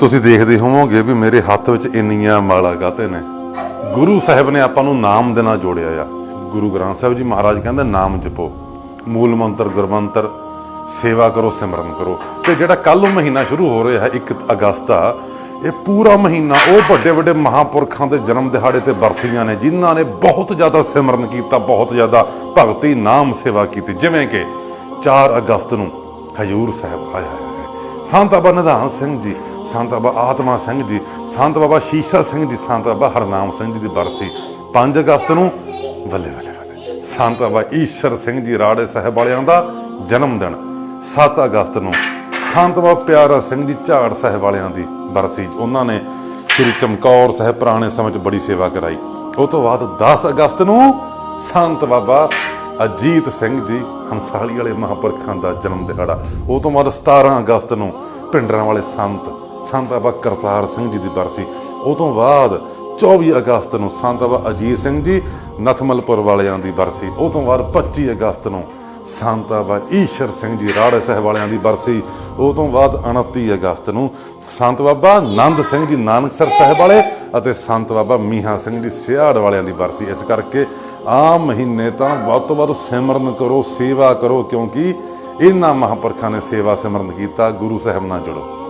ਤੁਸੀਂ ਦੇਖਦੇ ਹੋਵੋਗੇ ਵੀ ਮੇਰੇ ਹੱਥ ਵਿੱਚ ਇੰਨੀਆਂ ਮਾਲਾ ਗਾਤੇ ਨੇ। ਗੁਰੂ ਸਾਹਿਬ ਨੇ ਆਪਾਂ ਨੂੰ ਨਾਮ ਦੇ ਨਾਲ ਜੋੜਿਆ ਆ। ਗੁਰੂ ਗ੍ਰੰਥ ਸਾਹਿਬ ਜੀ ਮਹਾਰਾਜ ਕਹਿੰਦੇ, ਨਾਮ ਜਪੋ। ਮੂਲ ਮੰਤਰ ਗੁਰਮੰਤਰ, ਸੇਵਾ ਕਰੋ, ਸਿਮਰਨ ਕਰੋ। ਤੇ ਜਿਹੜਾ ਕੱਲ ਨੂੰ ਮਹੀਨਾ ਸ਼ੁਰੂ ਹੋ ਰਿਹਾ ਹੈ 1 ਅਗਸਤ ਆ, ਇਹ ਪੂਰਾ ਮਹੀਨਾ ਉਹ ਵੱਡੇ ਵੱਡੇ ਮਹਾਪੁਰਖਾਂ ਦੇ ਜਨਮ ਦਿਹਾੜੇ ਤੇ ਬਰਸੀਆਂ ਨੇ, ਜਿਨ੍ਹਾਂ ਨੇ ਬਹੁਤ ਜ਼ਿਆਦਾ ਸਿਮਰਨ ਕੀਤਾ, ਬਹੁਤ ਜ਼ਿਆਦਾ ਭਗਤੀ, ਨਾਮ ਸੇਵਾ ਕੀਤੀ। ਜਿਵੇਂ ਕਿ 4 ਅਗਸਤ ਨੂੰ ਹਜੂਰ ਸਾਹਿਬ ਆਇਆ ਹੈ। ਸੰਤ ਬਾਬਾ ਨਿਧਾਨ ਸਿੰਘ ਜੀ, ਸੰਤ ਬਾਬਾ ਆਤਮਾ ਸਿੰਘ ਜੀ, ਸੰਤ ਬਾਬਾ ਸ਼ੀਸ਼ਾ ਸਿੰਘ ਜੀ, ਸੰਤ ਬਾਬਾ ਹਰਨਾਮ ਸਿੰਘ ਜੀ ਦੀ ਬਰਸੀ 5 ਅਗਸਤ ਨੂੰ ਬੱਲੇ ਬੱਲੇ ਬੱਲੇ। ਸੰਤ ਬਾਬਾ ਈਸ਼ਰ ਸਿੰਘ ਜੀ ਰਾੜੇ ਸਾਹਿਬ ਵਾਲਿਆਂ ਦਾ ਜਨਮ ਦਿਨ 7 ਅਗਸਤ ਨੂੰ। ਸੰਤ ਬਾਬਾ ਪਿਆਰਾ ਸਿੰਘ ਜੀ ਝਾੜ ਸਾਹਿਬ ਵਾਲਿਆਂ ਦੀ ਬਰਸੀ ਉਹਨਾਂ ਨੇ ਸ੍ਰੀ ਚਮਕੌਰ ਸਾਹਿਬ ਪੁਰਾਣੇ ਸਮੇਂ 'ਚ ਬੜੀ ਸੇਵਾ ਕਰਾਈ। ਉਹ ਤੋਂ ਬਾਅਦ 10 ਅਗਸਤ ਨੂੰ ਸੰਤ ਬਾਬਾ ਅਜੀਤ ਸਿੰਘ ਜੀ ਹੰਸਾਲੀ ਵਾਲੇ ਮਹਾਂਪੁਰਖਾਂ ਦਾ ਜਨਮ ਦਿਹਾੜਾ। ਉਹ ਤੋਂ ਬਾਅਦ 17 ਅਗਸਤ ਨੂੰ ਪਿੰਡਰਾਂ ਵਾਲੇ ਸੰਤ ਸੰਤ ਬਾਬਾ ਕਰਤਾਰ ਸਿੰਘ ਜੀ ਦੀ ਬਰਸੀ। ਉਹ ਤੋਂ ਬਾਅਦ 24 ਅਗਸਤ ਨੂੰ ਸੰਤ ਬਾਬਾ ਅਜੀਤ ਸਿੰਘ ਜੀ ਨਥਮਲਪੁਰ ਵਾਲਿਆਂ ਦੀ ਬਰਸੀ। ਉਹ ਤੋਂ ਬਾਅਦ 25 ਅਗਸਤ ਨੂੰ ਸੰਤ ਬਾਬਾ ਈਸ਼ਰ ਸਿੰਘ ਜੀ ਰਾੜੇ ਸਾਹਿਬ ਵਾਲਿਆਂ ਦੀ ਬਰਸੀ, ਉਹ ਤੋਂ ਬਾਅਦ 29 ਅਗਸਤ ਨੂੰ ਸੰਤ ਬਾਬਾ ਆਨੰਦ ਸਿੰਘ ਜੀ ਨਾਨਕਸਰ ਸਾਹਿਬ ਵਾਲੇ ਅਤੇ ਸੰਤ ਬਾਬਾ ਮੀਹਾ ਸਿੰਘ ਜੀ ਸਿਆੜ ਵਾਲਿਆਂ ਦੀ ਬਰਸੀ। ਇਸ ਕਰਕੇ ਆ ਮਹੀਨੇ ਤਾਂ ਵੱਧ ਤੋਂ ਵੱਧ ਸਿਮਰਨ ਕਰੋ, ਸੇਵਾ ਕਰੋ, ਕਿਉਂਕਿ ਇਹਨਾਂ ਮਹਾਂਪੁਰਖਾਂ ਨੇ ਸੇਵਾ ਸਿਮਰਨ ਕੀਤਾ। ਗੁਰੂ ਸਾਹਿਬ ਨਾਲ ਜੁੜੋ।